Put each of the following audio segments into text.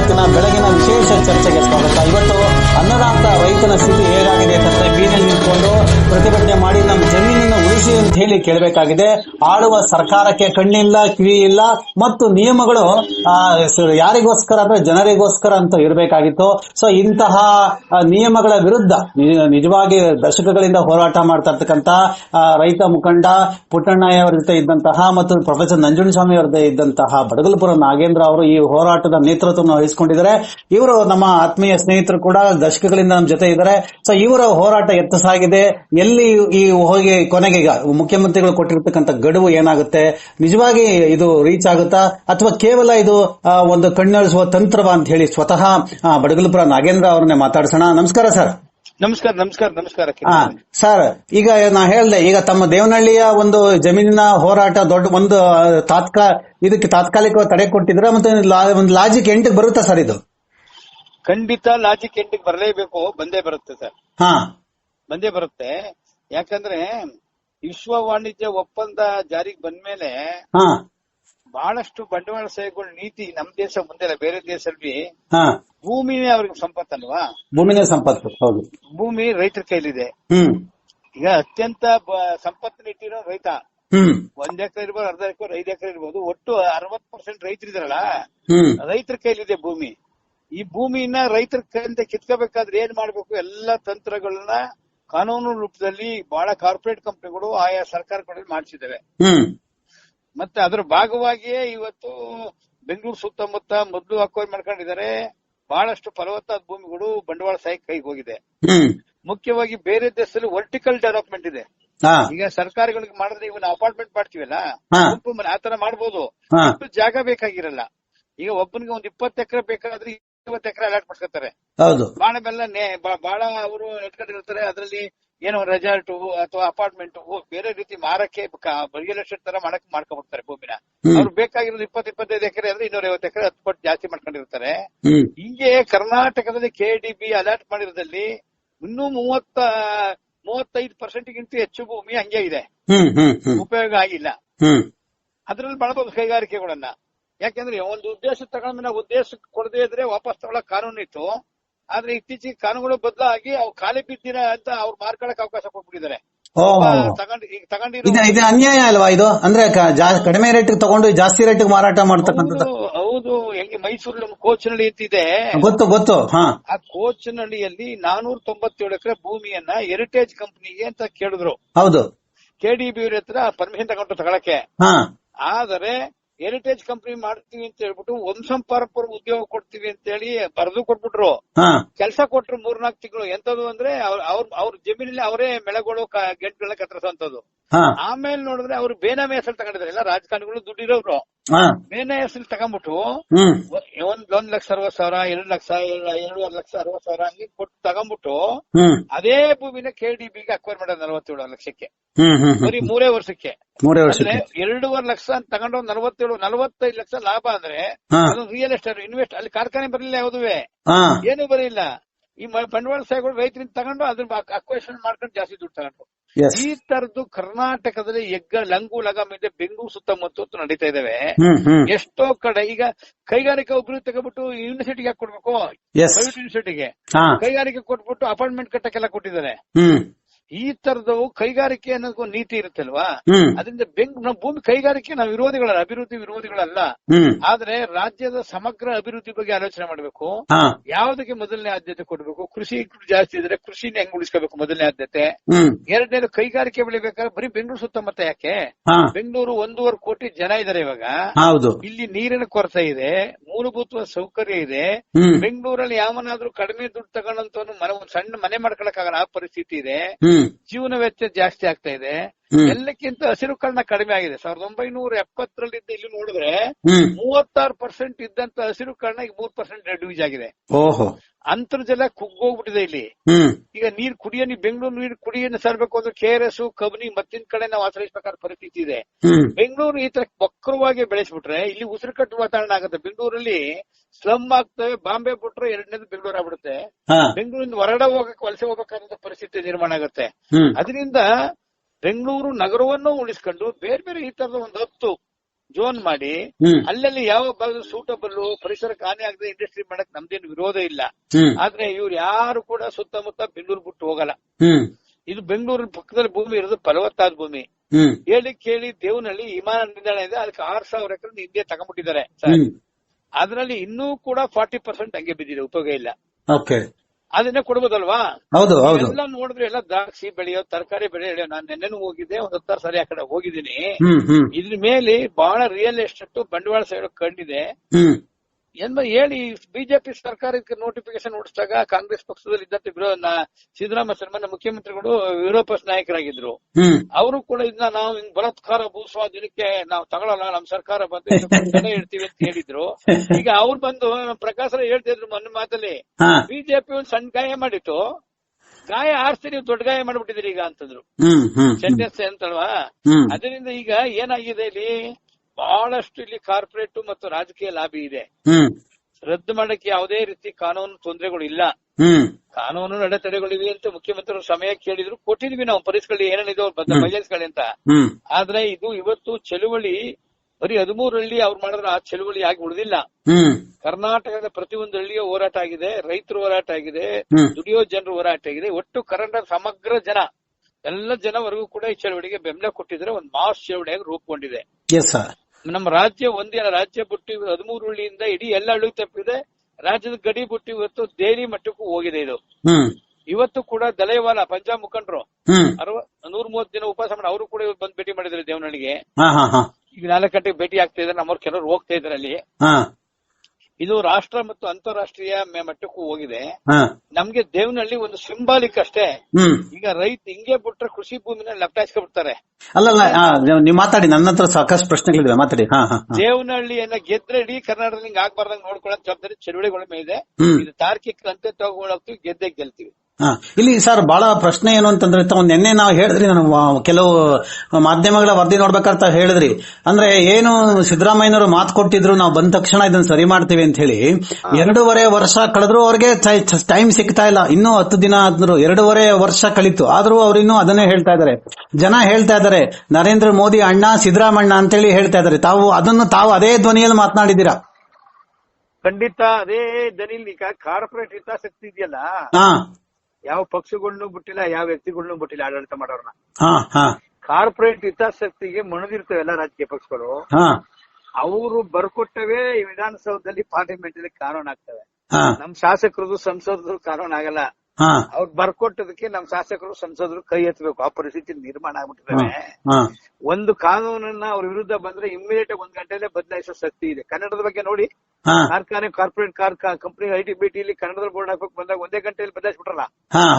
ಇವತ್ತಿನ ಬೆಳಗಿನ ವಿಶೇಷ ಚರ್ಚೆಗೆ ಸ್ವಾಗತ. ಇವತ್ತು ಅನ್ನದಾತ ರೈತನ ಸ್ಥಿತಿ ಹೇಗಾಗಿದೆ ಅಂತ ಬೀದಿಯಲ್ಲಿ ನಿಂತ್ಕೊಂಡು ಪ್ರತಿಭಟನೆ ಮಾಡಿ ನಮ್ಮ ಜಮೀನನ್ನು ಉಳಿಸಿ ಅಂತ ಹೇಳಿ ಕೇಳಬೇಕಾಗಿದೆ. ಆಳುವ ಸರ್ಕಾರಕ್ಕೆ ಕಣ್ಣಿಲ್ಲ, ಕಿವಿ ಇಲ್ಲ. ಮತ್ತು ನಿಯಮಗಳು ಯಾರಿಗೋಸ್ಕರ ಅಂದ್ರೆ ಜನರಿಗೋಸ್ಕರ ಅಂತ ಇರಬೇಕಾಗಿತ್ತು. ಸೊ ಇಂತಹ ನಿಯಮಗಳ ವಿರುದ್ಧ ನಿಜವಾಗಿ ದಶಕಗಳಿಂದ ಹೋರಾಟ ಮಾಡ್ತಾ ಇರ್ತಕ್ಕಂತ ರೈತ ಮುಖಂಡ ಪುಟ್ಟಣ್ಣಯ್ಯ ಅವರ ಜೊತೆ ಇದ್ದಂತಹ ಮತ್ತು ಪ್ರೊಫೆಸರ್ ನಂಜುಂಡಸ್ವಾಮಿ ಅವರ ಜೊತೆ ಇದ್ದಂತಹ ಬಡಗಲ್ಪುರ ನಾಗೇಂದ್ರ ಅವರು ಈ ಹೋರಾಟದ ನೇತೃತ್ವವನ್ನು ವಹಿಸಿಕೊಂಡಿದ್ದಾರೆ. ಇವರು ನಮ್ಮ ಆತ್ಮೀಯ ಸ್ನೇಹಿತರು ಕೂಡ ದಶಕಗಳಿಂದ ನಮ್ಮ ಜೊತೆ ಇದ್ದಾರೆ. ಸೊ ಇವರ ಹೋರಾಟ ಎತ್ತಸಾಗಿದೆ ಎಲ್ಲಿ ಈ ಹೋಗಿ ಕೊನೆಗೆ ಈಗ ಮುಖ್ಯಮಂತ್ರಿಗಳು ಕೊಟ್ಟಿರ್ತಕ್ಕಂಥ ಗಡುವು ಏನಾಗುತ್ತೆ? ನಿಜವಾಗಿ ಇದು ರೀಚ್ ಆಗುತ್ತಾ? ಅಥವಾ ಕೇವಲ ಇದು ಒಂದು ಕಣ್ಣಳಿಸುವ ತಂತ್ರವಾ ಅಂತ ಹೇಳಿ ಸ್ವತಃ ಬಡಗಲಪುರ ನಾಗೇಂದ್ರ ಅವರನ್ನೇ ಮಾತಾಡ್ಸೋಣ. ನಮಸ್ಕಾರ ಸರ್. ನಮಸ್ಕಾರ ನಮಸ್ಕಾರ ನಮಸ್ಕಾರ. ಹಾ ಸರ್ ಈಗ ನಾ ಹೇಳ್ದೆ ಈಗ ತಮ್ಮ ದೇವನಹಳ್ಳಿಯ ಒಂದು ಜಮೀನಿನ ಹೋರಾಟ ದೊಡ್ಡ ಒಂದು ತಾತ್ಕಾಲ ತಾತ್ಕಾ ಇದಕ್ಕೆ ತಾತ್ಕಾಲಿಕ ತಡೆ ಕೊಟ್ಟಿದ್ರ ಮತ್ತೆ ಒಂದು ಲಾಜಿಕ್ ಎಂಟಿಗೆ ಬರುತ್ತಾ ಸರ್ ಇದು? ಖಂಡಿತ ಲಾಜಿಕ್ ಎಂಟಿಗೆ ಬರಲೇಬೇಕು ಬಂದೇ ಬರುತ್ತೆ ಸರ್. ಹಾ. ಬಂದೇ ಬರುತ್ತೆ. ಯಾಕಂದ್ರೆ ವಿಶ್ವ ವಾಣಿಜ್ಯ ಒಪ್ಪಂದ ಜಾರಿಗೆ ಬಂದ್ಮೇಲೆ ಬಹಳಷ್ಟು ಬಂಡವಾಳ ಸಹಾಯಗಳ ನೀತಿ ನಮ್ ದೇಶ ಮುಂದೆ ಬೇರೆ ದೇಶದಲ್ಲಿ ಭೂಮಿನೇ ಅವ್ರಿಗೆ ಸಂಪತ್ತಲ್ವಾ ಭೂಮಿನೇ ಸಂಪತ್ತು ಹೌದು. ಭೂಮಿ ರೈತರ ಕೈಲಿದೆ. ಈಗ ಅತ್ಯಂತ ಸಂಪತ್ತಿನ ಇಟ್ಟಿರೋ ರೈತ. ಒಂದ್ ಎಕರೆ ಇರ್ಬೋದು ಅರ್ಧ ಎಕರೆ ಐದ್ ಎಕರೆ ಇರ್ಬೋದು ಒಟ್ಟು ಅರವತ್ ಪರ್ಸೆಂಟ್ ರೈತರಿದ್ರಲ್ಲ? ರೈತರ ಕೈಲಿದೆ ಭೂಮಿ. ಈ ಭೂಮಿನ ರೈತರ ಕೈಯಿಂದ ಕಿತ್ಕೋಬೇಕಾದ್ರೆ ಏನ್ ಮಾಡ್ಬೇಕು? ಎಲ್ಲಾ ತಂತ್ರಗಳನ್ನ ಕಾನೂನು ರೂಪದಲ್ಲಿ ಬಹಳ ಕಾರ್ಪೊರೇಟ್ ಕಂಪನಿಗಳು ಆಯಾ ಸರ್ಕಾರ ಮಾಡಿಸಿದ್ದಾವೆ. ಹ್ಮ್. ಮತ್ತೆ ಅದರ ಭಾಗವಾಗಿಯೇ ಇವತ್ತು ಬೆಂಗಳೂರು ಸುತ್ತಮುತ್ತ ಮೊದಲು ಅಕ್ವೈರ್ ಮಾಡ್ಕೊಂಡಿದ್ದಾರೆ. ಬಹಳಷ್ಟು ಫಲವತ್ತಾದ ಭೂಮಿಗಳು ಬಂಡವಾಳ ಸಹಾಯ ಕೈಗೆ ಹೋಗಿದೆ. ಮುಖ್ಯವಾಗಿ ಬೇರೆ ದೇಶದಲ್ಲಿ ವರ್ಟಿಕಲ್ ಡೆವಲಪ್ಮೆಂಟ್ ಇದೆ. ಈಗ ಸರ್ಕಾರಗಳಿಗೆ ಮಾಡಿದ್ರೆ ಇವನ್ನ ಅಪಾರ್ಟ್ಮೆಂಟ್ ಮಾಡ್ತೀವಲ್ಲ? ಆತರ ಮಾಡಬಹುದು. ಜಾಗ ಬೇಕಾಗಿರಲ್ಲ. ಈಗ ಒಬ್ಬನಿಗೆ ಒಂದ್ ಇಪ್ಪತ್ತು ಎಕರೆ ಬೇಕಾದ್ರೆ ಇಪ್ಪತ್ತು ಎಕರೆ ಅಲಾಟ್ ಮಾಡ್ಕೊತಾರೆ ಹೌದು. ಬಾಳ ಬೆಲ್ಲ ಬಹಳ ಬ- ಬಾಳ ಅವರು ನೆಟ್ಕೊಂಡಿರ್ತಾರೆ ಅದರಲ್ಲಿ ಏನೋ ರೆಸಾರ್ಟ್ ಅಥವಾ ಅಪಾರ್ಟ್ಮೆಂಟ್ ಬೇರೆ ರೀತಿ ಮಾರಕ್ಕೆ ರಿಯಲ್ ತರ ಮಾಡಕ್ ಮಾಡ್ಕೊಂಡ್ಬಿಡ್ತಾರೆ ಭೂಮಿನ. ಅವ್ರು ಬೇಕಾಗಿರೋದು ಇಪ್ಪತ್ ಇಪ್ಪತ್ತೈದು ಎಕರೆ ಅಂದ್ರೆ ಇನ್ನೂರ ಐವತ್ತು ಎಕರೆ ಹತ್ತು ಪಟ್ಟು ಜಾಸ್ತಿ ಮಾಡ್ಕೊಂಡಿರ್ತಾರೆ. ಹೀಗೆ ಕರ್ನಾಟಕದಲ್ಲಿ ಕೆಡಿಬಿ ಅಲರ್ಟ್ ಮಾಡಿರೋದಲ್ಲಿ ಇನ್ನೂ ಮೂವತ್ತ ಮೂವತ್ತೈದು ಪರ್ಸೆಂಟ್ಗಿಂತ ಹೆಚ್ಚು ಭೂಮಿ ಹಂಗೆ ಇದೆ. ಉಪಯೋಗ ಆಗಿಲ್ಲ. ಅದರಲ್ಲಿ ಬಳಬಹುದು ಕೈಗಾರಿಕೆಗಳನ್ನ. ಯಾಕಂದ್ರೆ ಒಂದು ಉದ್ದೇಶ ತಗೊಂಡ್ ನಾವು ಉದ್ದೇಶಕ್ಕೆ ಕೊಡದೇ ಇದ್ರೆ ವಾಪಸ್ ತಗೊಳಕ್ ಕಾನೂನು ಇತ್ತು ಆದ್ರೆ ಇತ್ತೀಚೆಗೆ ಕಾನೂನುಗಳು ಬದಲಾಗಿ ಅವ್ರು ಖಾಲಿ ಬಿದ್ದಿರ ಅಂತ ಅವ್ರು ಮಾರ್ಕೊಳಕ್ ಅವಕಾಶ ಕೊಟ್ಬಿಟ್ಟಿದ್ದಾರೆ. ಇದು ಅನ್ಯಾಯ ಅಲ್ವಾ ಇದು? ಅಂದ್ರೆ ಕಡಿಮೆ ರೇಟ್ ತಗೊಂಡು ಜಾಸ್ತಿ ರೇಟ್ ಮಾರಾಟ ಮಾಡ್ತಕ್ಕಂಥದ್ದು. ಹೌದು, ಹೆಂಗೆ ಮೈಸೂರಲ್ಲಿ ಕೋಚ್ ಕೋಚನಹಳ್ಳಿ ಅಂತಿದೆ ಗೊತ್ತು ಗೊತ್ತು. ಆ ಕೋಚನಹಳ್ಳಿಯಲ್ಲಿ ನಾನೂರ ತೊಂಬತ್ತೇಳು ಎಕರೆ ಭೂಮಿಯನ್ನ ಹೆರಿಟೇಜ್ ಕಂಪನಿಗೆ ಅಂತ ಕೇಳಿದ್ರು. ಹೌದು. ಕೆಡಿಬಿ ಹತ್ರ ಪರ್ಮಿಷನ್ ತಗೊಂಡು ತಗೊಳಕ್ಕೆ. ಆದರೆ ಹೆರಿಟೇಜ್ ಕಂಪನಿ ಮಾಡ್ತೀವಿ ಅಂತ ಹೇಳ್ಬಿಟ್ಟು ವಂಶಂಪಾರಂಪರ ಉದ್ಯೋಗ ಕೊಡ್ತೀವಿ ಅಂತ ಹೇಳಿ ಬರೆದು ಕೊಟ್ಬಿಟ್ರು. ಕೆಲಸ ಕೊಟ್ರು ಮೂರ್ನಾಲ್ಕು ತಿಂಗಳು. ಎಂತದು ಅಂದ್ರೆ ಅವ್ರ ಅವ್ರ ಜಮೀನಲ್ಲಿ ಅವರೇ ಬೆಳೆಗಳು ಗೆಂಟ್ಗಳನ್ನ ಕತ್ತರಿಸುವಂತದ್ದು. ಆಮೇಲೆ ನೋಡಿದ್ರೆ ಅವ್ರು ಬೇನಾಮಿ ಹೆಸರು ತಗೊಂಡಿದ್ರೆ ಎಲ್ಲ ರಾಜಕಾರಣಿಗಳು ದುಡ್ಡಿರೋರು ಬೇನೆ ಹೆಸರು ತಗೊಂಡ್ಬಿಟ್ಟು ಒಂದ್ ಒಂದ್ ಲಕ್ಷ ಅರವತ್ ಸಾವಿರ ಎರಡ್ ಲಕ್ಷ ಎರಡು- ಎರಡೂವರೆ ಲಕ್ಷ ಅರವತ್ ಸಾವಿರ ಹಂಗೆ ಕೊಟ್ಟು ತಗೊಂಡ್ಬಿಟ್ಟು ಅದೇ ಭೂಮಿನ ಕೆಡಿಬಿಗೆ ಅಕ್ವೈರ್ ಮಾಡೋದು ನಲವತ್ತೇಳು ಲಕ್ಷಕ್ಕೆ. ಬರೀ ಮೂರೇ ವರ್ಷಕ್ಕೆ. ಎರಡೂವರೆ ಲಕ್ಷ ತಗೊಂಡು ನಲವತ್ತೇಳು ನಲವತ್ತೈದು ಲಕ್ಷ ಲಾಭ ಅಂದ್ರೆ ರಿಯಲ್ ಎಸ್ಟೇಟ್ ಇನ್ವೆಸ್ಟ್ ಅಲ್ಲಿ ಕಾರ್ಖಾನೆ ಬರಲಿಲ್ಲ ಯಾವ್ದುವೆ. ಏನು ಬರಲಿಲ್ಲ. ಈ ಬಂಡವಾಳ ಸಾಹೇಬರು ರೈತರಿಂದ ತಗೊಂಡು ಅದ್ರ ಅಕ್ವೇಷನ್ ಮಾಡ್ಕೊಂಡು ಜಾಸ್ತಿ ದುಡ್ಡು ತಗೊಂಡು ಈ ತರದ್ದು ಕರ್ನಾಟಕದಲ್ಲಿ ಎಗ್ಗ ಲಂಗು ಲಗಾಮ್ ಇದೆ ಬೆಂಗಳೂರು ಸುತ್ತಮುತ್ತ ನಡೀತಾ ಇದಾವೆ. ಎಷ್ಟೋ ಕಡೆ ಈಗ ಕೈಗಾರಿಕಾ ಅಭಿವೃದ್ಧಿ ತಗೊಬಿಟ್ಟು ಯೂನಿವರ್ಸಿಟಿಗೆ ಹಾಕಿ ಕೊಡ್ಬೇಕು ಎಸ್ ಪ್ರೈವೇಟ್ ಯೂನಿವರ್ಸಿಟಿಗೆ ಕೈಗಾರಿಕೆ ಕೊಟ್ಬಿಟ್ಟು ಅಪಾಯಿಂಟ್ಮೆಂಟ್ ಕಟ್ಟಕ್ಕೆಲ್ಲ ಕೊಟ್ಟಿದ್ದಾರೆ. ಈ ತರದವು ಕೈಗಾರಿಕೆ ಅನ್ನೋದು ನೀತಿ ಇರುತ್ತಲ್ವಾ? ಅದರಿಂದ ಬೆಂಗ್ ಭೂಮಿ ಕೈಗಾರಿಕೆ ನಾವು ವಿರೋಧಿಗಳ ಅಭಿವೃದ್ಧಿ ವಿರೋಧಿಗಳಲ್ಲ. ಆದ್ರೆ ರಾಜ್ಯದ ಸಮಗ್ರ ಅಭಿವೃದ್ಧಿ ಬಗ್ಗೆ ಆಲೋಚನೆ ಮಾಡಬೇಕು. ಯಾವ್ದಕ್ಕೆ ಮೊದಲನೇ ಆದ್ಯತೆ ಕೊಡಬೇಕು? ಕೃಷಿ ಜಾಸ್ತಿ ಇದ್ರೆ ಕೃಷಿನ ಹೆಂಗ್ ಉಳಿಸ್ಕೋಬೇಕು ಮೊದಲನೇ ಆದ್ಯತೆ? ಎರಡನೇದು ಕೈಗಾರಿಕೆ ಬೆಳಿಬೇಕಾದ್ರೆ ಬರೀ ಬೆಂಗಳೂರು ಸುತ್ತಮುತ್ತ ಯಾಕೆ? ಬೆಂಗಳೂರು ಒಂದೂವರೆ ಕೋಟಿ ಜನ ಇದಾರೆ ಇವಾಗ. ಇಲ್ಲಿ ನೀರಿನ ಕೊರತೆ ಇದೆ ಮೂಲಭೂತ ಸೌಕರ್ಯ ಇದೆ. ಬೆಂಗಳೂರಲ್ಲಿ ಯಾವನಾದ್ರೂ ಕಡಿಮೆ ದುಡ್ಡು ತಗೊಂಡಂತ ಮನೆ ಒಂದ್ ಸಣ್ಣ ಮನೆ ಮಾಡ್ಕೊಳಕ್ಕಾಗಲ್ಲ ಆ ಪರಿಸ್ಥಿತಿ ಇದೆ. ಜೀವನ ವೆಚ್ಚ ಜಾಸ್ತಿ ಆಗ್ತಾ ಇದೆ. ಹ್ಮ್. ಹಸಿರು ಹಸಿರುಕರಣ ಕಡಿಮೆ ಆಗಿದೆ. ಸಾವಿರದ ಒಂಬೈನೂರ ಎಪ್ಪತ್ತರಲ್ಲಿ ಇಲ್ಲಿ ನೋಡಿದ್ರೆ ಮೂವತ್ತಾರು ಪರ್ಸೆಂಟ್ ಇದ್ದಂತ ಹಸಿರು ಹಸಿರುಕರಣ ಈಗ ಮೂರ್ ಪರ್ಸೆಂಟ್ ರೆಡ್ಯೂಸ್ ಆಗಿದೆ. ಅಂತರ್ಜಲ ಕುಗ್ಗೋಗ್ಬಿಟ್ಟಿದೆ ಇಲ್ಲಿ. ಈಗ ನೀರ್ ಕುಡಿಯ ನೀವು ಬೆಂಗಳೂರು ನೀರು ಕುಡಿಯನ್ನು ಸರ್ಬೇಕು ಅಂದ್ರೆ ಕೆ ಆರ್ ಎಸ್ ಕಬ್ನಿ ಮತ್ತಿನ ಕಡೆ ನಾವು ಆಶ್ರಯಿಸಬೇಕಾದ ಪರಿಸ್ಥಿತಿ ಇದೆ. ಬೆಂಗಳೂರು ಈ ತರ ವಕ್ರವಾಗಿ ಬೆಳೆಸ್ಬಿಟ್ರೆ ಇಲ್ಲಿ ಉಸಿರು ಕಟ್ಟು ವಾತಾವರಣ ಆಗುತ್ತೆ. ಬೆಂಗಳೂರಲ್ಲಿ ಸ್ಲಮ್ ಆಗ್ತವೆ ಬಾಂಬೆ ಬಿಟ್ರೆ ಎರಡನೇದು ಬೆಂಗಳೂರು ಆಗ್ಬಿಡುತ್ತೆ. ಬೆಂಗಳೂರಿಂದ ಹೊರಗಡೆ ಹೋಗಕ್ಕೆ ವಲಸೆ ಹೋಗಬೇಕಾದಂತ ಪರಿಸ್ಥಿತಿ ನಿರ್ಮಾಣ ಆಗುತ್ತೆ. ಅದರಿಂದ ಬೆಂಗಳೂರು ನಗರವನ್ನು ಉಳಿಸ್ಕೊಂಡು ಬೇರೆ ಬೇರೆ ಈ ತರದ ಒಂದು ಹತ್ತು ಜೋನ್ ಮಾಡಿ ಅಲ್ಲಲ್ಲಿ ಯಾವ ಭಾಗದ ಸೂಟಬಲ್ ಪರಿಸರಕ್ಕೆ ಹಾನಿ ಆಗದೆ ಇಂಡಸ್ಟ್ರಿ ಮಾಡಕ್ ನಮ್ದೇನು ವಿರೋಧ ಇಲ್ಲ. ಆದ್ರೆ ಇವ್ರು ಯಾರು ಕೂಡ ಸುತ್ತಮುತ್ತ ಬೆಂಗಳೂರು ಬಿಟ್ಟು ಹೋಗಲ್ಲ. ಇದು ಬೆಂಗಳೂರಿನ ಪಕ್ಕದಲ್ಲಿ ಭೂಮಿ ಇರೋದು ಫಲವತ್ತಾದ ಭೂಮಿ. ಹೇಳಿ ಕೇಳಿ ದೇವನಹಳ್ಳಿ ವಿಮಾನ ನಿಲ್ದಾಣ ಇದೆ ಅದಕ್ಕೆ ಆರ್ ಸಾವಿರ ಎಕರೆ ಹಿಂದೆ ತಗೊಂಡ್ಬಿಟ್ಟಿದ್ದಾರೆ ಅದರಲ್ಲಿ ಇನ್ನೂ ಕೂಡ ಫಾರ್ಟಿ ಪರ್ಸೆಂಟ್ ಹಂಗೆ ಬಿದ್ದಿದೆ ಉಪಯೋಗ ಇಲ್ಲ. ಅದನ್ನೇ ಕೊಡ್ಬೋದಲ್ವಾ? ಹೌದು ಹೌದು. ಎಲ್ಲ ನೋಡಿದ್ರೆ ಎಲ್ಲ ದ್ರಾಕ್ಷಿ ಬೆಳೆಯೋ ತರಕಾರಿ ಬೆಳೆಯೋ ನಾನು ನಿನ್ನೆ ಹೋಗಿದ್ದೆ ಒಂದ್ ಹತ್ತಾರು ಸರಿ ಆ ಕಡೆ ಹೋಗಿದ್ದೀನಿ. ಇದ್ರ ಮೇಲೆ ಬಹಳ ರಿಯಲ್ ಎಸ್ಟೇಟ್ ಬಂಡವಾಳ ಸೇರೋ ಕಂಡಿದೆ. ಎಂದ ಹೇಳಿ ಬಿಜೆಪಿ ಸರ್ಕಾರಕ್ಕೆ ನೋಟಿಫಿಕೇಶನ್ ಹೊಡಿಸಿದಾಗ ಕಾಂಗ್ರೆಸ್ ಪಕ್ಷದಲ್ಲಿ ಇದ್ದಂತ ವಿರೋಧ ನ- ಸಿದ್ದರಾಮಯ್ಯ ಸನ್ಮಾನ್ಯ ಮುಖ್ಯಮಂತ್ರಿಗಳು ವಿರೋಧ ಪಕ್ಷ ನಾಯಕರಾಗಿದ್ರು ಅವರು ಕೂಡ ಇದನ್ನ ನಾವು ಹಿಂಗ್ ಬಲಾತ್ಕಾರ ಭೂಸ್ವಾಧೀನಕ್ಕೆ ನಾವು ತಗೊಳಲ್ಲ ನಮ್ ಸರ್ಕಾರ ಬಂದು ಇಡ್ತೀವಿ ಅಂತ ಹೇಳಿದ್ರು. ಈಗ ಅವ್ರು ಬಂದು ಪ್ರಕಾಶ್ ಹೇಳ್ತಿದ್ರು ಮೊನ್ನೆ ಮಾತಲ್ಲಿ ಬಿಜೆಪಿ ಒಂದ್ ಸಣ್ಣ ಗಾಯ ಮಾಡಿತ್ತು. ಗಾಯ ಆರಿಸಿ ನೀವು ದೊಡ್ಡ ಗಾಯ ಮಾಡ್ಬಿಟ್ಟಿದ್ರಿ ಈಗ ಅಂತಂದ್ರು. ಸೆಂಟೆನ್ಸ್ ಅಂತಲ್ವಾ ಅದರಿಂದ ಈಗ ಏನಾಗಿದೆ ಇಲ್ಲಿ? ಬಹಳಷ್ಟು ಇಲ್ಲಿ ಕಾರ್ಪೊರೇಟ್ ಮತ್ತು ರಾಜಕೀಯ ಲಾಭ ಇದೆ. ರದ್ದು ಮಾಡಕ್ಕೆ ಯಾವುದೇ ರೀತಿ ಕಾನೂನು ತೊಂದರೆಗಳು ಇಲ್ಲ. ಕಾನೂನು ಅಡೆತಡೆಗಳಿವೆ ಅಂತ ಮುಖ್ಯಮಂತ್ರಿ ಸಮಯ ಕೇಳಿದ್ರು. ಕೊಟ್ಟಿದ್ವಿ ನಾವು ಪರಿಸ್ಥಿತಿ ಏನೇನಿದೆ ಬದ್ಧ ಬಗೆಹರಿಸ್ಕೊಳ್ಳಿ ಅಂತ. ಆದ್ರೆ ಇದು ಇವತ್ತು ಚಳುವಳಿ ಬರೀ ಹದಿಮೂರು ಅವ್ರು ಮಾಡಿದ್ರೆ ಆ ಚಳುವಳಿ ಆಗಿ ಉಳಿದಿಲ್ಲ. ಕರ್ನಾಟಕದ ಪ್ರತಿಯೊಂದು ಹಳ್ಳಿಯ ಹೋರಾಟ ಆಗಿದೆ ರೈತರು ಹೋರಾಟ ಆಗಿದೆ ದುಡಿಯೋ ಜನರ ಹೋರಾಟ ಆಗಿದೆ. ಒಟ್ಟು ಕನ್ನಡ ಸಮಗ್ರ ಜನ ಎಲ್ಲ ಜನವರೆಗೂ ಕೂಡ ಈ ಚಳವಳಿಗೆ ಬೆಂಬಲ ಕೊಟ್ಟಿದ್ರೆ ಒಂದು ಮಾಸ್ ಚಳವಳಿಯಾಗಿ ರೂಪುಗೊಂಡಿದೆ. ನಮ್ಮ ರಾಜ್ಯ ಒಂದಿನ ರಾಜ್ಯ ಬಿಟ್ಟು ಹದಿಮೂರು ಹಳ್ಳಿಯಿಂದ ಇಡೀ ಎಲ್ಲ ಹಳ್ಳಿ ತಪ್ಪಿದೆ. ರಾಜ್ಯದ ಗಡಿ ಬಿಟ್ಟು ಇವತ್ತು ದೇರಿ ಮಟ್ಟಕ್ಕೂ ಹೋಗಿದೆ ಇದು. ಇವತ್ತು ಕೂಡ ದಲೈವಾಲ ಪಂಜಾಬ್ ಮುಖಂಡರು ನೂರ ಮೂವತ್ತು ದಿನ ಉಪವಾಸ ಮಾಡಿ ಅವರು ಕೂಡ ಬಂದು ಭೇಟಿ ಮಾಡಿದ್ರು ದೇವನಹಳ್ಳಿಗೆ. ಹಾ ಈಗ ನಾಲ್ಕು ಗಂಟೆಗೆ ಭೇಟಿ ಆಗ್ತಾ ಇದ್ದಾರೆ. ನಮ್ಮವ್ರು ಕೆಲವರು ಹೋಗ್ತಾ ಇದ್ರಲ್ಲಿ ಅಲ್ಲಿ. ಇದು ರಾಷ್ಟ್ರ ಮತ್ತು ಅಂತಾರಾಷ್ಟ್ರೀಯ ಮಟ್ಟಕ್ಕೂ ಹೋಗಿದೆ. ನಮ್ಗೆ ದೇವನಹಳ್ಳಿ ಒಂದು ಸಿಂಬಾಲಿಕ್ ಅಷ್ಟೇ. ಈಗ ರೈತ ಹಿಂಗೆ ಬಿಟ್ರೆ ಕೃಷಿ ಭೂಮಿನ ಲಪ್ಟಾಯಿಸ್ಕೊಂಡ್ಬಿಡ್ತಾರೆ ಅಲ್ಲ ಅಲ್ಲ ನೀವು ಮಾತಾಡಿ ನನ್ನ ಹತ್ರ ಸಾಕಷ್ಟು ಪ್ರಶ್ನೆಗಳಿವೆ ಮಾತಾಡಿ. ದೇವನಹಳ್ಳಿಯನ್ನ ಗೆದ್ರೆ ಇಡೀ ಕರ್ನಾಟಕದಲ್ಲಿ ಹಿಂಗ್ ಆಗ್ಬಾರ್ದಂಗ್ ನೋಡ್ಕೊಳ್ಳೋ ಜವಾಬ್ದಾರಿ ಚಳುವಳಿಗಳ ಮೇಲೆ ಇದೆ ಇದು ತಾರ್ಕಿಕ ಅಂತ್ಯ ತಗೊಂಡೋಗ್ತೀವಿ ಗೆದ್ದೆ ಗೆಲ್ತೀವಿ. ಇಲ್ಲಿ ಸರ್ ಬಹಳ ಪ್ರಶ್ನೆ ಏನು ಅಂತಂದ್ರೆ ತಾವು ನಿನ್ನೆ ನಾವು ಹೇಳಿದ್ರಿ ನಾನು ಕೆಲವು ಮಾಧ್ಯಮಗಳ ವರದಿ ನೋಡ್ಬೇಕಂತ ಹೇಳಿದ್ರಿ. ಅಂದ್ರೆ ಏನು ಸಿದ್ದರಾಮಯ್ಯನವರು ಮಾತು ಕೊಟ್ಟಿದ್ರು ನಾವು ಬಂದ ತಕ್ಷಣ ಇದನ್ನ ಸರಿ ಮಾಡ್ತೀವಿ ಅಂತ ಹೇಳಿ ಎರಡೂವರೆ ವರ್ಷ ಕಳೆದ್ರು ಅವ್ರಿಗೆ ಟೈಮ್ ಸಿಗ್ತಾ ಇಲ್ಲ. ಇನ್ನೂ ಹತ್ತು ದಿನ ಆದ್ರು ಎರಡೂವರೆ ವರ್ಷ ಕಳೀತು. ಆದ್ರೂ ಅವ್ರು ಇನ್ನೂ ಅದನ್ನೇ ಹೇಳ್ತಾ ಇದಾರೆ ಜನ ಹೇಳ್ತಾ ಇದಾರೆ ನರೇಂದ್ರ ಮೋದಿ ಅಣ್ಣ ಸಿದ್ದರಾಮಣ್ಣ ಅಂತೇಳಿ ಹೇಳ್ತಾ ಇದಾರೆ ತಾವು ಅದನ್ನು ತಾವು ಅದೇ ಧ್ವನಿಯಲ್ಲಿ ಮಾತನಾಡಿದ್ದೀರಾ? ಖಂಡಿತ ಅದೇ ಧ್ವನಿಯಲ್ಲಿ ಕಾರ್ಪೊರೇಟ್ ಹಿತಾಸಕ್ತಿ ಇದೆಯಲ್ಲ? ಹಾ. ಯಾವ ಪಕ್ಷಗಳ್ನು ಬಿಟ್ಟಿಲ್ಲ ಯಾವ ವ್ಯಕ್ತಿಗಳ್ನು ಬಿಟ್ಟಿಲ್ಲ ಆಡಳಿತ ಮಾಡೋರ್ನ. ಕಾರ್ಪೊರೇಟ್ ಹಿತಾಸಕ್ತಿಗೆ ಮಣಿದಿರ್ತವೆ ಎಲ್ಲ ರಾಜಕೀಯ ಪಕ್ಷಗಳು. ಅವರು ಬರ್ಕೊಟ್ಟವೇ ಈ ವಿಧಾನಸೌಧದಲ್ಲಿ ಪಾರ್ಲಿಮೆಂಟ್ ಅಲ್ಲಿ ಕಾನೂನು ಆಗ್ತವೆ. ನಮ್ ಶಾಸಕರದು ಸಂಸದರು ಕಾನೂನು ಆಗಲ್ಲ. ಅವ್ರು ಬರ್ಕೊಟ್ಟದಕ್ಕೆ ನಮ್ ಶಾಸಕರು ಸಂಸದರು ಕೈ ಎತ್ತಬೇಕು. ಆ ಪರಿಸ್ಥಿತಿ ನಿರ್ಮಾಣ ಆಗ್ಬಿಟ್ಟಿದ್ದಾರೆ ಒಂದು ಕಾನೂನನ್ನ ಅವ್ರ ವಿರುದ್ಧ ಬಂದ್ರೆ ಇಮ್ಮಿಡಿಯೇಟ್ ಒಂದ್ ಗಂಟೆಲೆ ಬದಲಾಯಿಸೋ ಶಕ್ತಿ ಇದೆ. ಕನ್ನಡದ ಬಗ್ಗೆ ನೋಡಿ. ಕಾರ್ಖಾನೆ corporate car company I T B T ಕನ್ನಡದ ಬೋರ್ಡ್ ಹಾಕ್ಬೇಕು ಬಂದಾಗ ಒಂದೇ ಗಂಟೆಯಲ್ಲಿ ಬದಲಾಯಿಸ್ಬಿಟ್ರಲ್ಲ?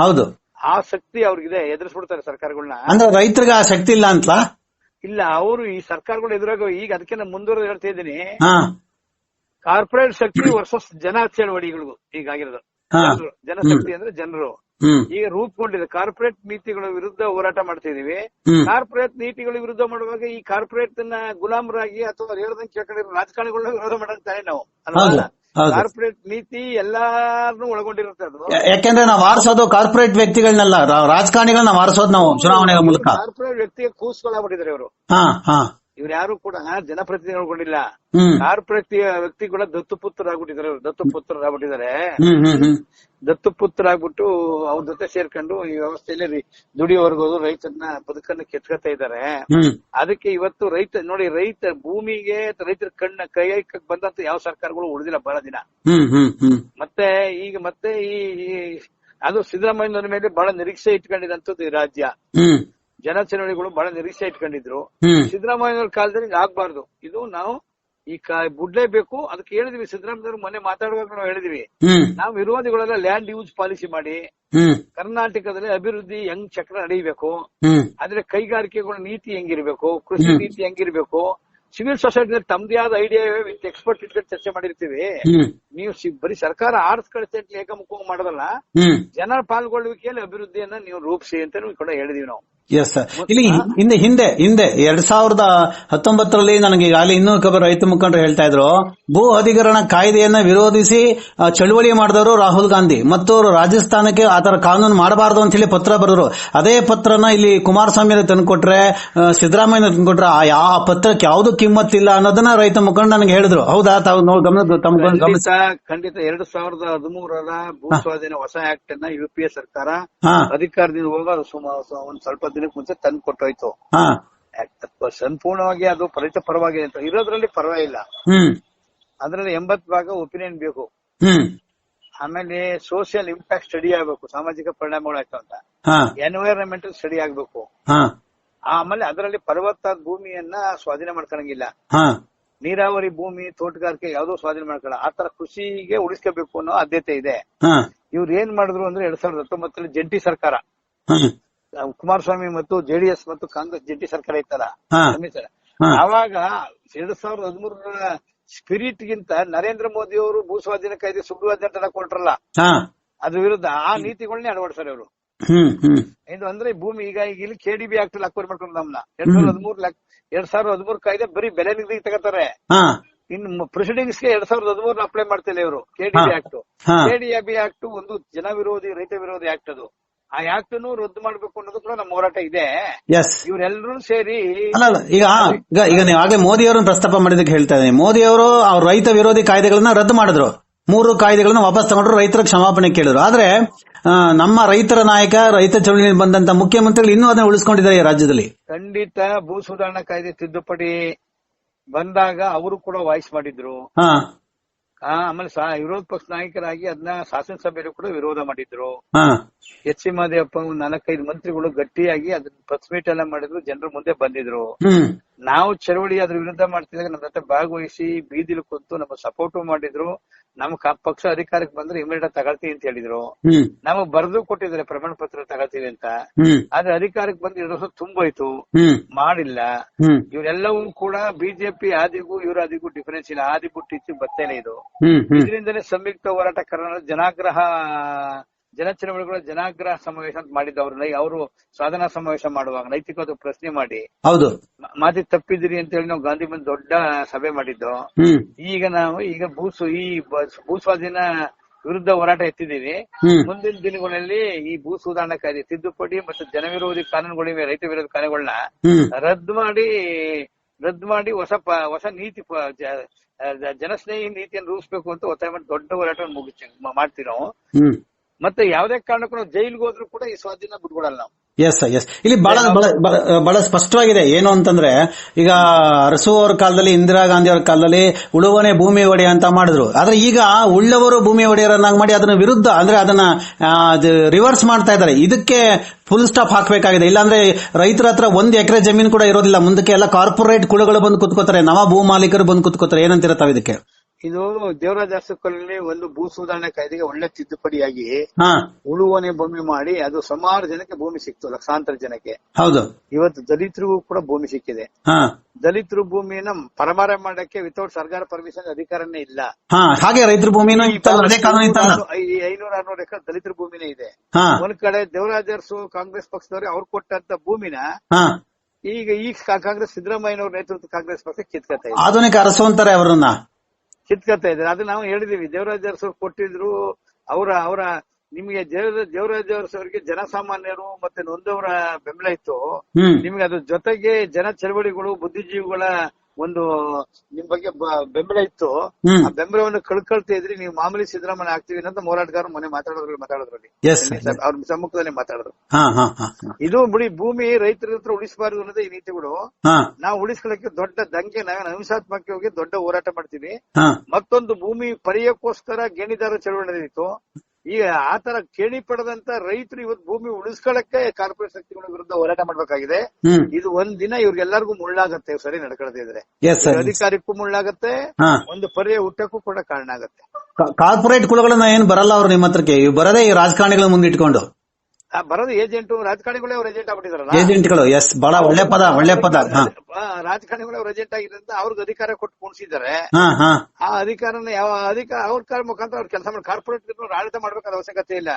ಹೌದು. ಆ ಶಕ್ತಿ ಅವ್ರಿಗಿದೆ ಎದುರಿಸ್ಬಿಡ್ತಾರೆ ಸರ್ಕಾರಗಳನ್ನ ಅಂದ್ರೆ ರೈತರಿಗೆ ಆ ಶಕ್ತಿ ಇಲ್ಲ ಅಂತ ಇಲ್ಲ ಅವರು ಈ ಸರ್ಕಾರಗಳು ಎದುರಾಗ ಈಗ ಅದಕ್ಕೆ ನಾನು ಮುಂದುವರೆದು ಹೇಳ್ತಾ ಇದ್ದೀನಿ. ಕಾರ್ಪೊರೇಟ್ ಶಕ್ತಿ ವರ್ಸಸ್ ಜನ ಚಳವಳಿಗಳಿಗೂ ಈಗಾಗಿರೋದು. ಜನಶಕ್ತಿ ಅಂದ್ರೆ ಜನರು. ಈಗ ರೂಪುಗೊಂಡಿದೆ. ಕಾರ್ಪೊರೇಟ್ ನೀತಿಗಳ ವಿರುದ್ಧ ಹೋರಾಟ ಮಾಡ್ತಾ ಇದೀವಿ. ಕಾರ್ಪೊರೇಟ್ ನೀತಿಗಳ ವಿರುದ್ಧ ಮಾಡುವಾಗ ಈ ಕಾರ್ಪೊರೇಟ್ನ ಗುಲಾಮರಾಗಿ ಅಥವಾ ಹೇಳ್ದಂಗೆ ಕೇಳ್ಕೊಂಡಿರೋ ರಾಜಕಾರಣಿಗಳನ್ನ ವಿರೋಧ ಮಾಡಂತಾನೆ ನಾವು. ಹೌದು, ಹೌದು. ಕಾರ್ಪೊರೇಟ್ ನೀತಿ ಎಲ್ಲಾರನ್ನೂ ಒಳಗೊಂಡಿರುತ್ತೆ ಅದು ಯಾಕೆಂದ್ರೆ ನಾವು ಆರಿಸೋದು ಕಾರ್ಪೊರೇಟ್ ವ್ಯಕ್ತಿಗಳನ್ನೆಲ್ಲ ರಾಜಕಾರಣಿಗಳನ್ನ ಆರಿಸೋದು ನಾವು ಚುನಾವಣೆಗಳ ಮೂಲಕ. ಕಾರ್ಪೊರೇಟ್ ವ್ಯಕ್ತಿಗೆ ಕೂಸ್ಕೊಳ್ಳಾಗ್ಬಿಟ್ಟಿದ್ದಾರೆ ಇವರು. ಹಾ ಹಾ. ಇವ್ರು ಯಾರು ಕೂಡ ಜನಪ್ರತಿನಿಧಿಗಳಿಲ್ಲ ಯಾರು ಪ್ರತಿ ವ್ಯಕ್ತಿ ಕೂಡ ದತ್ತುಪುತ್ರರಾಗ್ಬಿಟ್ಟಿದ್ದಾರೆ ಅವ್ರು. ದತ್ತುಪುತ್ರರಾಗ್ಬಿಟ್ಟಿದ್ದಾರೆ ಹ್ಮ್. ದತ್ತು ಹ್ಮ್ ದತ್ತುಪುತ್ರರಾಗ್ಬಿಟ್ಟು ಅವ್ರ ಜೊತೆ ಸೇರ್ಕೊಂಡು ಈ ವ್ಯವಸ್ಥೆಯಲ್ಲಿ ದುಡಿಯೋವರೆಗೂ ರೈತನ ಬದುಕನ್ನ ಕೆತ್ಕೊತಾ ಇದ್ದಾರೆ. ಅದಕ್ಕೆ ಇವತ್ತು ರೈತ ನೋಡಿ ರೈತ ಭೂಮಿಗೆ ರೈತರ ಕಣ್ಣ ಕೈ ಬಂದಂತ ಯಾವ ಸರ್ಕಾರಗಳು ಉಳಿದಿಲ್ಲ ಬಹಳ ದಿನ. ಮತ್ತೆ ಈಗ ಮತ್ತೆ ಈ ಈ- ಅದು ಸಿದ್ದರಾಮಯ್ಯನವರ ಮೇಲೆ ಬಹಳ ನಿರೀಕ್ಷೆ ಇಟ್ಕೊಂಡಿದಂತದ್ದು ಈ ರಾಜ್ಯ. ಹ್ಮ್ ಜನಚಳವಳಿಗಳು ಬಹಳ ನಿರೀಕ್ಷೆ ಇಟ್ಕೊಂಡಿದ್ರು. ಸಿದ್ದರಾಮಯ್ಯ ಕಾಲದಲ್ಲಿ ಆಗ್ಬಾರ್ದು. ಇದು ನಾವು ಈ ಬಿಡ್ಲೇಬೇಕು ಅದಕ್ಕೆ ಹೇಳಿದ್ವಿ ಸಿದ್ದರಾಮಯ್ಯ ಮೊನ್ನೆ ಮಾತಾಡುವಾಗ ನಾವು ಹೇಳಿದ್ವಿ. ನಾವು ವಿರೋಧಿಗಳೆಲ್ಲ ಲ್ಯಾಂಡ್ ಯೂಸ್ ಪಾಲಿಸಿ ಮಾಡಿ. ಕರ್ನಾಟಕದಲ್ಲಿ ಅಭಿವೃದ್ಧಿ ಹೆಂಗ್ ಚಕ್ರ ನಡೀಬೇಕು ಆದ್ರೆ ಕೈಗಾರಿಕೆಗಳ ನೀತಿ ಹೆಂಗಿರ್ಬೇಕು ಕೃಷಿ ನೀತಿ ಹೆಂಗಿರ್ಬೇಕು. ಸಿವಿಲ್ ಸೊಸೈಟಿ ತಮ್ದೇ ಆದ ಐಡಿಯಾ ವಿತ್ ಎಕ್ಸ್ಪರ್ಟ್ ಇಟ್ಕೊಂಡು ಚರ್ಚೆ ಮಾಡಿರ್ತೀವಿ. ನೀವು ಬರೀ ಸರ್ಕಾರ ಆರ್ಟ್ಸ್ ಕಳಿಸಿ ಏಕಮುಖ ಮಾಡೋದಲ್ಲ. ಜನರ ಪಾಲ್ಗೊಳ್ಳುವಿಕೆಯಲ್ಲಿ ಅಭಿವೃದ್ಧಿಯನ್ನ ನೀವು ರೂಪಿಸಿ ಅಂತ ಕೂಡ ಹೇಳಿದೀವಿ ನಾವು. ಎಸ್ ಸರ್ ಇಲ್ಲಿ ಹಿಂದೆ ಹಿಂದೆ ಹಿಂದೆ ಎರಡ್ ಸಾವಿರದ ಹತ್ತೊಂಬತ್ತರಲ್ಲಿ ನನಗೆ ಅಲ್ಲಿ ಇನ್ನೂ ಕಬ್ಬ ರೈತ ಮುಖಂಡರು ಹೇಳ್ತಾ ಇದ್ರು. ಭೂ ಅಧಿಕರಣ ಕಾಯ್ದೆಯನ್ನ ವಿರೋಧಿಸಿ ಚಳುವಳಿ ಮಾಡಿದವರು ರಾಹುಲ್ ಗಾಂಧಿ. ಮತ್ತು ಅವರು ರಾಜಸ್ಥಾನಕ್ಕೆ ಆತರ ಕಾನೂನು ಮಾಡಬಾರದು ಅಂತ ಹೇಳಿ ಪತ್ರ ಬರೆದ್ರು. ಅದೇ ಪತ್ರನ ಇಲ್ಲಿ ಕುಮಾರಸ್ವಾಮಿ ತಂದ್ಕೊಟ್ರೆ ಸಿದ್ದರಾಮಯ್ಯ ತಂದುಕೊಟ್ರೆ ಆ ಪತ್ರಕ್ಕೆ ಯಾವ್ದು ಕಿಮ್ಮತ್ತಿಲ್ಲ ಅನ್ನೋದನ್ನ ರೈತ ಮುಖಂಡ ನನಗೆ ಹೇಳಿದ್ರು. ಹೌದಾ? ತಾವು ನೋಡಿ ಗಮನ ಖಂಡಿತ ಎರಡ್ ಸಾವಿರದ ಹದಿಮೂರರ ಭೂ ಸ್ವಾಧೀನ ಹೊಸ ಆಕ್ಟ್ ಅನ್ನ ಯು ಪಿ ಎ ಸರ್ಕಾರ ಅಧಿಕಾರದಿಂದ ಹೋಗ ಸುಮಾರು ಒಂದ್ ಸ್ವಲ್ಪ ದಿನಕ್ಕೆ ಮುಂಚೆ ತಂದು ಕೊಟ್ಟೋಯ್ತು. ಸಂಪೂರ್ಣವಾಗಿ ಅದು ಫಲಿತ ಪರವಾಗಿ ಅಂತ. ಇರೋದ್ರಲ್ಲಿ ಪರವಾಗಿಲ್ಲ. ಅದ್ರಲ್ಲಿ ಎಂಬತ್ ಭಾಗ ಒಪಿನಿಯನ್ ಬೇಕು. ಆಮೇಲೆ ಸೋಷಿಯಲ್ ಇಂಪ್ಯಾಕ್ಟ್ ಸ್ಟಡಿ ಆಗ್ಬೇಕು ಸಾಮಾಜಿಕ ಪರಿಣಾಮಗಳಾಯ್ತು ಅಂತ. ಎನ್ವೈರನ್ಮೆಂಟ್ ಎನ್ವೈರನ್ಮೆಂಟಲ್ ಸ್ಟಡಿ ಆಗ್ಬೇಕು. ಆಮೇಲೆ ಅದರಲ್ಲಿ ಪರ್ವತ ಭೂಮಿಯನ್ನ ಸ್ವಾಧೀನ ಮಾಡ್ಕೊಳಂಗಿಲ್ಲ. ನೀರಾವರಿ ಭೂಮಿ ತೋಟಗಾರಿಕೆ ಯಾವ್ದೋ ಸ್ವಾಧೀನ ಮಾಡ್ಕೊಳ್ಳ ಆತರ ಕೃಷಿಗೆ ಉಳಿಸ್ಕೋಬೇಕು ಅನ್ನೋ ಆದ್ಯತೆ ಇದೆ. ಇವ್ರು ಏನ್ ಮಾಡಿದ್ರು ಅಂದ್ರೆ ಎರಡ್ ಸಾವಿರದ ಹತ್ತೊಂಬತ್ತರಲ್ಲಿ ಜಂಟಿ ಸರ್ಕಾರ. ಆ, ಕುಮಾರಸ್ವಾಮಿ ಮತ್ತು ಜೆಡಿಎಸ್ ಮತ್ತು ಕಾಂಗ್ರೆಸ್ ಜಂಟಿ ಸರ್ಕಾರ ಇತ್ತಲ್ಲ? ಅವಾಗ ಸಮ್ಮಿಶ್ರ. ಎರಡ್ ಸಾವಿರದ ಹದಿಮೂರರ ಸ್ಪಿರಿಟ್ ಗಿಂತ ನರೇಂದ್ರ ಮೋದಿ ಅವರು ಭೂ ಸ್ವಾಧೀನ ಕಾಯ್ದೆ ಸುಗ್ರೀವಾಜ್ಞೆ ಅಂತ ಕೊಟ್ರಲ್ಲ? ಅದ್ರ ವಿರುದ್ಧ ಆ ನೀತಿಗಳನ್ನೇ ಅಳವಡಿಸ್ತಾರೆ ಅವರು ಇದು ಅಂದ್ರೆ ಭೂಮಿ ಈಗ ಈಗ ಇಲ್ಲಿ ಕೆಡಿಬಿ ಆಕ್ಟ್ ಅಕ್ವೈರ್ ಮಾಡ್ಕೊಂಡು ನಮ್ನ. ಎರಡ್ ಸಾವಿರದ ಹದಿಮೂರ್ ಎರಡ್ ಸಾವಿರದ ಹದಿಮೂರ್ ಕಾಯ್ದೆ ಬರೀ ಬೆಲೆ ನಿಗದಿ ತಗೋತಾರೆ. ಇನ್ ಇನ್ನು ಪ್ರೊಸೀಡಿಂಗ್ಸ್ಗೆ ಎರಡ್ ಸಾವಿರದ ಹದಿಮೂರ್ ಅಪ್ಲೈ ಮಾಡ್ತಿಲ್ಲ ಇವರು ಕೆಡಿಬಿ. ಆಕ್ಟ್ ಕೆಡಿಎಬಿ ಆಕ್ಟ್ ಒಂದು ಜನ ವಿರೋಧಿ ರೈತ ವಿರೋಧಿ ಆಕ್ಟ್ ಅದು. ಆ ಆಕ್ಟ್ ನು ರದ್ದು ಮಾಡ್ಬೇಕು ಅನ್ನೋದು ಕೂಡ ನಮ್ಮ ಹೋರಾಟ ಇದೆ. ಎಸ್ ಇವರೆಲ್ಲರೂ ಸೇರಿ ಅಲ್ಲ ಅಲ್ಲ ಈಗ ಈಗ ಈಗ ನೀವು ಹಾಗೆ ಮೋದಿ ಅವರನ್ನು ಪ್ರಸ್ತಾಪ ಮಾಡಿದಕ್ಕೆ ಹೇಳ್ತಾ ಇದ್ದೀನಿ. ಮೋದಿ ಅವರು ಅವ್ರ ರೈತ ವಿರೋಧಿ ಕಾಯ್ದೆಗಳನ್ನ ರದ್ದು ಮಾಡಿದ್ರು. ಮೂರು ಕಾಯ್ದೆಗಳನ್ನ ವಾಪಸ್ ತಗೊಂಡ್ರು ರೈತರ ಕ್ಷಮಾಪಣೆ ಕೇಳಿದ್ರು. ಆದ್ರೆ ನಮ್ಮ ರೈತರ ನಾಯಕ ರೈತ ಚಳವಳಿಯಲ್ಲಿ ಬಂದಂತ ಮುಖ್ಯಮಂತ್ರಿಗಳು ಇನ್ನೂ ಅದನ್ನ ಉಳಿಸ್ಕೊಂಡಿದ್ದಾರೆ ಈ ರಾಜ್ಯದಲ್ಲಿ. ಖಂಡಿತ ಭೂ ಸುಧಾರಣಾ ಕಾಯ್ದೆ ತಿದ್ದುಪಡಿ ಬಂದಾಗ ಅವರು ಕೂಡ ವಾಯ್ಸ್ ಮಾಡಿದ್ರು. ಆಮೇಲೆ ಸಾ- ವಿರೋಧ ಪಕ್ಷ ನಾಯಕರಾಗಿ ಅದನ್ನ ಶಾಸನಸಭೆಯಲ್ಲೂ ಕೂಡ ವಿರೋಧ ಮಾಡಿದ್ರು. ಎಚ್ ಸಿ ಮಹದೇವಪ್ಪ ನಾಲ್ಕೈದು ಮಂತ್ರಿಗಳು ಗಟ್ಟಿಯಾಗಿ ಅದನ್ನ ಪ್ರೆಸ್ ಮೀಟ್ ಎಲ್ಲ ಮಾಡಿದ್ರು ಜನರ ಮುಂದೆ ಬಂದಿದ್ರು. ನಾವು ಚಳವಳಿ ಅದ್ರ ವಿರುದ್ಧ ಮಾಡ್ತಿದಾಗ ನಮ್ಮ ಜೊತೆ ಭಾಗವಹಿಸಿ ಬೀದಿಲಿ ಕುಂತು ನಮ್ಮ ಸಪೋರ್ಟ್ ಮಾಡಿದ್ರು. ನಮ್ ಪಕ್ಷ ಅಧಿಕಾರಕ್ಕೆ ಬಂದ್ರೆ ಇಮಿಡಿಯೇಟ್ ತಗೊಳ್ತೀವಿ ಅಂತ ಹೇಳಿದ್ರು. ನಮಗ್ ಬರೆದು ಕೊಟ್ಟಿದ್ರೆ ಪ್ರಮಾಣ ಪತ್ರ ತಗೊಳ್ತೀವಿ ಅಂತ. ಆದ್ರೆ ಅಧಿಕಾರಕ್ಕೆ ಬಂದು ಎರಡು ವರ್ಷ ತುಂಬೋಯ್ತು ಮಾಡಿಲ್ಲ. ಇವರೆಲ್ಲವೂ ಕೂಡ ಬಿಜೆಪಿ ಆದಿಗೂ ಇವ್ರ ಆದಿಗೂ ಡಿಫರೆನ್ಸ್ ಇಲ್ಲ. ಆದಿ ಬಿಟ್ಟು ಇಚ್ಚು ಬತ್ತೇನೆ ಇದು. ಇದರಿಂದಲೇ ಸಂಯುಕ್ತ ಹೋರಾಟ ಕರ್ನಾಟಕ ಜನಾಗ್ರಹ ಜನಚಳವಳಿಗಳ ಜನಾಗ್ರಹ ಸಮಾವೇಶ ಅಂತ ಮಾಡಿದ್ದವ್ರ ಅವರು ಸಾಧನಾ ಸಮಾವೇಶ ಮಾಡುವಾಗ ನೈತಿಕವಾದ ಪ್ರಶ್ನೆ ಮಾಡಿ ಹೌದು. ಮಾತಿ ತಪ್ಪಿದಿರಿ ಅಂತ ಹೇಳಿ ನಾವು ಗಾಂಧಿ ಬಂದ್ ದೊಡ್ಡ ಸಭೆ ಮಾಡಿದ್ದು. ಈಗ ನಾವು ಈಗ ಭೂಸು ಈ ಭೂ ಸ್ವಾಧೀನ ವಿರುದ್ಧ ಹೋರಾಟ ಎತ್ತಿದ್ದೀವಿ. ಮುಂದಿನ ದಿನಗಳಲ್ಲಿ ಈ ಭೂ ಸುಧಾರಣಾ ಕಾಯ್ದೆ ತಿದ್ದುಪಡಿ ಮತ್ತು ಜನವಿರೋಧಿ ಕಾನೂನುಗಳಿವೆ ರೈತ ವಿರೋಧಿ ಕಾನೂನುಗಳನ್ನ ರದ್ದು ಮಾಡಿ ರದ್ದು ಮಾಡಿ ಹೊಸ ಹೊಸ ನೀತಿ ಜನಸ್ನೇಹಿ ನೀತಿಯನ್ನು ರೂಪಿಸಬೇಕು ಅಂತ ಒತ್ತಾಯ ಮಾಡಿ ದೊಡ್ಡ ಹೋರಾಟ ಮುಗಿಸಿ ಮಾಡ್ತೀವಿ ನಾವು. ಮತ್ತೆ ಯಾವುದೇ ಕಾರಣಕ್ಕೂ ನಾವು ಜೈಲ್ಗೆ ಹೋದ್ರು ಕೂಡ ಈ ಸ್ವಾಧೀನ ಬಿಟ್ಕೊಡಲ್ಲ ನಾವು. ಎಸ್ ಎಸ್ ಇಲ್ಲಿ ಬಹಳ ಬಹಳ- ಸ್ಪಷ್ಟವಾಗಿದೆ. ಏನು ಅಂತಂದ್ರೆ ಈಗ ಅರಸು ಅವ್ರ ಕಾಲದಲ್ಲಿ ಇಂದಿರಾ ಗಾಂಧಿ ಅವ್ರ ಕಾಲದಲ್ಲಿ ಉಳುವನೆ ಭೂಮಿ ಒಡೆಯ ಅಂತ ಮಾಡಿದ್ರು. ಆದ್ರೆ ಈಗ ಉಳ್ಳವರು ಭೂಮಿ ಒಡೆಯರನ್ನಾಗಿ ಮಾಡಿ ಅದನ್ನ ವಿರುದ್ಧ ಅಂದ್ರೆ ಅದನ್ನ ರಿವರ್ಸ್ ಮಾಡ್ತಾ ಇದ್ದಾರೆ. ಇದಕ್ಕೆ ಫುಲ್ ಸ್ಟಾಪ್ ಹಾಕಬೇಕಾಗಿದೆ. ಇಲ್ಲಾಂದ್ರೆ ರೈತರ ಹತ್ರ ಒಂದ್ ಎಕರೆ ಜಮೀನು ಕೂಡ ಇರೋದಿಲ್ಲ. ಮುಂದಕ್ಕೆ ಎಲ್ಲ ಕಾರ್ಪೊರೇಟ್ ಕುಳಗಳು ಬಂದು ಕುತ್ಕೋತಾರೆ. ನವ ಭೂ ಮಾಲೀಕರು ಬಂದು ಕುತ್ಕೋತಾರೆ. ಏನಂತಿರತ್ತಾವ ತಾವು ಇದಕ್ಕೆ? ಇದು ದೇವರಾಜ ಅರಸು ಒಂದು ಭೂ ಸುಧಾರಣೆ ಕಾಯ್ದೆಗೆ ಒಳ್ಳೆ ತಿದ್ದುಪಡಿಯಾಗಿ ಉಳುವನೆ ಭೂಮಿ ಮಾಡಿ ಅದು ಸುಮಾರು ಜನಕ್ಕೆ ಭೂಮಿ ಸಿಕ್ತು ಲಕ್ಷಾಂತರ ಜನಕ್ಕೆ. ಹೌದು. ಇವತ್ತು ದಲಿತರಿಗೂ ಕೂಡ ಭೂಮಿ ಸಿಕ್ಕಿದೆ. ದಲಿತರು ಭೂಮಿಯನ್ನ ಪರಮಾರ ಮಾಡಕ್ಕೆ ವಿತೌಟ್ ಸರ್ಕಾರ ಪರ್ಮಿಷನ್ ಅಧಿಕಾರನೇ ಇಲ್ಲ. ಹಾಗೆ ರೈತರ ಇತ್ತಲ್ಲ ಐನೂರ ಆರ್ನೂರು ಎಕರೆ ದಲಿತರ ಭೂಮಿನೇ ಇದೆ. ಒಂದ್ ಕಡೆ ದೇವರಾಜ ಅರಸು ಕಾಂಗ್ರೆಸ್ ಪಕ್ಷದವರು ಅವ್ರು ಕೊಟ್ಟಂತ ಭೂಮಿನ ಈಗ ಈ ಕಾಂಗ್ರೆಸ್ ಸಿದ್ದರಾಮಯ್ಯನವ್ರ ನೇತೃತ್ವ ಕಾಂಗ್ರೆಸ್ ಪಕ್ಷ ಕಿತ್ಕತಾ ಇದೆ. ಆಧುನಿಕ ಅರಸು ಅಂತಾರೆ ಅವರನ್ನ. ಕಿತ್ಕತಾ ಇದ್ದಾರೆ. ಅದು ನಾವು ಹೇಳಿದೀವಿ. ದೇವರಾಜ ಅರಸು ಕೊಟ್ಟಿದ್ರು. ಅವರ ಅವರ ನಿಮಗೆ ದೇವರಾಜ್ ಅವರಿಗೆ ಜನಸಾಮಾನ್ಯರು ಮತ್ತೆ ನೊಂದವರ ಬೆಂಬಲ ಇತ್ತು. ನಿಮ್ಗೆ ಅದ್ರ ಜೊತೆಗೆ ಜನ ಚಳವಳಿಗಳು ಬುದ್ಧಿಜೀವಿಗಳ ಒಂದು ನಿಮ್ ಬಗ್ಗೆ ಬೆಂಬಲ ಇತ್ತು. ಆ ಬೆಂಬಲವನ್ನು ಕಳ್ಕೊಳ್ತಾ ಇದ್ರಿ ನೀವು ಮಾಮೂಲಿ ಸಿದ್ದರಾಮಯ್ಯ ಆಗ್ತೀವಿ ಅಂತ ಹೋರಾಟಗಾರರು ಮೊನ್ನೆ ಮಾತಾಡೋದ್ರಲ್ಲಿ ಮಾತಾಡೋದ್ರಲ್ಲಿ. ಅವ್ರ ಸಮ್ಮುಖದಲ್ಲಿ ಮಾತಾಡಿದ್ರು. ಇದು ಬಿಡಿ ಭೂಮಿ ರೈತರ ಹತ್ರ ಉಳಿಸಬಾರದು ಅನ್ನೋದೇ ಈ ನೀತಿಗಳು. ನಾವು ಉಳಿಸ್ಕೊಳ್ಳಕ್ಕೆ ದೊಡ್ಡ ದಂಗೆ ನಾವು ಹಿಂಸಾತ್ಮಕವಾಗಿ ದೊಡ್ಡ ಹೋರಾಟ ಮಾಡ್ತೀವಿ. ಮತ್ತೊಂದು ಭೂಮಿ ಪರಿಯಕ್ಕೋಸ್ಕರ ಗೇಣಿದಾರ ಚಳವಳಿ ನಡೆದಿತ್ತು. ಈಗ ಆತರ ಕೇಳಿ ಪಡೆದಂತ ರೈತರು ಇವತ್ತು ಭೂಮಿ ಉಳಿಸ್ಕೊಳ್ಳಕ್ಕೆ ಕಾರ್ಪೊರೇಟ್ ಶಕ್ತಿಗಳ ವಿರುದ್ಧ ಹೋರಾಟ ಮಾಡ್ಬೇಕಾಗಿದೆ. ಇದು ಒಂದ್ ದಿನ ಇವ್ರಿಗೆಲ್ಲರಿಗೂ ಮುಳ್ಳಾಗತ್ತೆ ಸರಿ ನಡ್ಕೊಳ್ತಾ ಇದ್ರೆ ಅಧಿಕಾರಿಗೂ ಅಧಿಕಾರಕ್ಕೂ ಮುಳ್ಳಾಗತ್ತೆ ಒಂದು ಪರ್ಯ ಹುಟ್ಟಕ್ಕೂ ಕೂಡ ಕಾರಣ ಆಗತ್ತೆ. ಕಾರ್ಪೊರೇಟ್ ಕುಳಗಳನ್ನ ಏನ್ ಬರಲ್ಲ ಅವ್ರು ನಿಮ್ಮ ಹತ್ರಕ್ಕೆ. ಬರದೇ ಈ ರಾಜಕಾರಣಿಗಳ ಮುಂದಿಟ್ಕೊಂಡು. ಆ ಬರೋದು ಏಜೆಂಟ್ ರಾಜಕಾರಣಿಗಳೇ ಅವ್ರ ಏಜೆಂಟ್ ಆಗ್ಬಿಟ್ಟಿದಾರಲ್ಲ? ಏಜೆಂಟ್ಗಳು ಎಸ್ ಬಹಳ ಒಳ್ಳೆ ಪದ ಒಳ್ಳೆ ಪದ ರಾಜಕಾರಣಿಗಳೇ ಅವ್ರ ಏಜೆಂಟ್ ಆಗಿರೋದ್ರಿಂದ ಅವ್ರಿಗೆ ಅಧಿಕಾರ ಕೊಟ್ಟು ಕುಣಿಸಿದ್ದಾರೆ ಆ ಅಧಿಕಾರನ ಯಾವ ಅಧಿಕಾರ ಅವ್ರ ಕಾಲ ಮುಖಾಂತರ ಅವ್ರ ಕೆಲಸ ಮಾಡಿ ಕಾರ್ಪೊರೇಟ್ ಆಡಳಿತ ಮಾಡ್ಬೇಕಾದ ಅವಶ್ಯಕತೆ ಇಲ್ಲ.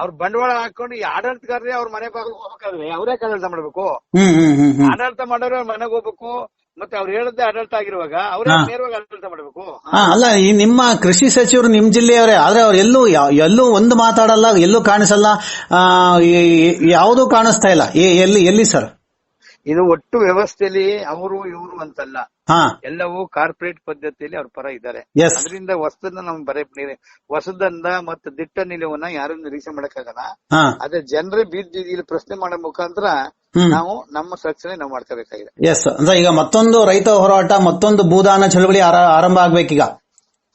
ಅವ್ರ ಬಂಡವಾಳ ಹಾಕೊಂಡು ಈ ಆಡಳಿತಗಾರರೇ ಅವ್ರ ಮನೆ ಬಾಗಿಲು ಹೋಗ್ಬೇಕಾದ್ರೆ ಅವರೇ ಆಡಳಿತ ಮಾಡ್ಬೇಕು. ಆಡಳಿತ ಮಾಡೋರು ಮನೆಗೆ ಹೋಗ್ಬೇಕು. ಮತ್ತೆ ಅವ್ರು ಹೇಳದ್ದೇ ಆಡಳಿತ ಆಗಿರುವಾಗ ಅವರೇ. ನೇರವಾಗಿ ಆಡಳಿತ ಮಾಡಬೇಕು? ಹಾ ಅಲ್ಲ ಈ ನಿಮ್ಮ ಕೃಷಿ ಸಚಿವರು ನಿಮ್ ಜಿಲ್ಲೆಯವರೇ ಆದ್ರೆ ಅವ್ರು ಎಲ್ಲೂ ಎಲ್ಲೂ ಒಂದು ಮಾತಾಡಲ್ಲ ಎಲ್ಲೂ ಕಾಣಿಸಲ್ಲ ಯಾವುದೂ ಕಾಣಿಸ್ತಾ ಇಲ್ಲ. ಎಲ್ಲಿ ಎಲ್ಲಿ ಸರ್? ಇದು ಒಟ್ಟು ವ್ಯವಸ್ಥೆಯಲ್ಲಿ ಅವರು ಇವರು ಅಂತಲ್ಲ. ಎಲ್ಲವೂ ಕಾರ್ಪೊರೇಟ್ ಪದ್ಧತಿಯಲ್ಲಿ ಅವ್ರ ಪರ ಇದ್ದಾರೆ. ಅದರಿಂದ ಹೊಸದನ್ನ ನಮ್ಗೆ ಬರೀ ಹೊಸದಂದ ಮತ್ತೆ ದಿಟ್ಟ ನಿಲುವನ್ನ ಯಾರು ನಿರೀಕ್ಷೆ ಮಾಡಕ್ಕಾಗಲ್ಲ. ಅದೇ ಜನರೇ ಬೀದಿ ಪ್ರಶ್ನೆ ಮಾಡೋ ಮುಖಾಂತರ ನಾವು ನಮ್ಮ ರಕ್ಷಣೆ ನಾವು ಮಾಡ್ಕೋಬೇಕಾಗಿದೆ. ಎಸ್ ಅಂದ್ರೆ ಈಗ ಮತ್ತೊಂದು ರೈತ ಹೋರಾಟ ಮತ್ತೊಂದು ಭೂದಾನ ಚಳವಳಿ ಆರ- ಆರಂಭ ಆಗ್ಬೇಕೀಗ?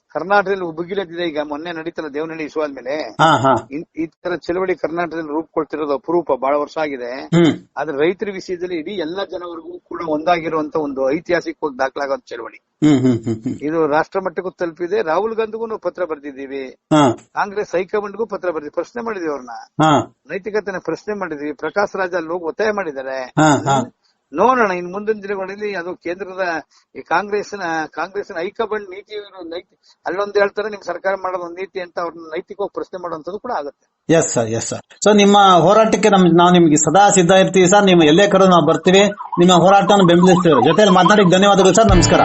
ಕರ್ನಾಟಕದಲ್ಲಿ ಭುಗಿಲೆದ್ದಿದೆ ಈಗ ಮೊನ್ನೆ ನಡೀತಲ್ಲ ದೇವನಹಳ್ಳಿ ಇಶ್ಯೂ ಆದ್ಮೇಲೆ. ಹಾ ಈ ತರ ಚಳವಳಿ ಕರ್ನಾಟಕದಲ್ಲಿ ರೂಪುಕೊಳ್ತಿರೋದು ಅಪರೂಪ ಬಹಳ ವರ್ಷ ಆಗಿದೆ. ಆದ್ರೆ ರೈತರ ವಿಷಯದಲ್ಲಿ ಇಡೀ ಎಲ್ಲಾ ಜನವರೆಗೂ ಕೂಡ ಒಂದಾಗಿರುವಂತ ಒಂದು ಐತಿಹಾಸಿಕವಾಗಿ ದಾಖಲಾಗೋ ಚಳವಳಿ. ಇದು ರಾಷ್ಟ್ರ ಮಟ್ಟಕ್ಕೂ ತಲುಪಿದೆ. ರಾಹುಲ್ ಗಾಂಧಿಗೂ ನಾವು ಪತ್ರ ಬರೆದಿದ್ದೀವಿ. ಕಾಂಗ್ರೆಸ್ ಹೈಕಮಾಂಡ್ಗೂ ಪತ್ರ ಬರ್ದಿ ಪ್ರಶ್ನೆ ಮಾಡಿದ್ವಿ ಅವ್ರನ್ನ. ನೈತಿಕತೆನ ಪ್ರಶ್ನೆ ಮಾಡಿದ್ವಿ. ಪ್ರಕಾಶ್ ರಾಜ್ ಅಲ್ಲಿ ಹೋಗಿ ಒತ್ತಾಯ ಮಾಡಿದ್ದಾರೆ. ನೋಡೋಣ ಇನ್ ಮುಂದಿನ ದಿನಗಳಲ್ಲಿ ಅದು ಕೇಂದ್ರದ ಈ ಕಾಂಗ್ರೆಸ್ನ ಕಾಂಗ್ರೆಸ್ನ ಹೈಕಮಾಂಡ್ ನೀತಿ ನೈತಿ ಅಲ್ಲೊಂದ್ ಹೇಳ್ತಾರೆ ನಿಮ್ ಸರ್ಕಾರ ಮಾಡೋದು ಒಂದ್ ನೀತಿ ಅಂತ ಅವ್ರನ್ನ ನೈತಿಕವಾಗಿ ಪ್ರಶ್ನೆ ಮಾಡುವಂತದ್ದು ಕೂಡ ಆಗುತ್ತೆ. Yes sir yes sir so ನಿಮ್ಮ ಹೋರಾಟಕ್ಕೆ ನಮ್ ನಾವು ನಿಮ್ಗೆ ಸದಾ ಸಿದ್ಧ ಇರ್ತೀವಿ ಸರ್ ನಿಮ್ಮ ಎಲ್ಲೇ ಕಡೆ ನಾವು ಬರ್ತೀವಿ. ನಿಮ್ಮ ಹೋರಾಟವನ್ನು ಬೆಂಬಲಿಸ್ತೀವಿ. ಜೊತೆಯಲ್ಲಿ ಮಾತನಾಡಿ ಧನ್ಯವಾದಗಳು ಸರ್ ನಮಸ್ಕಾರ.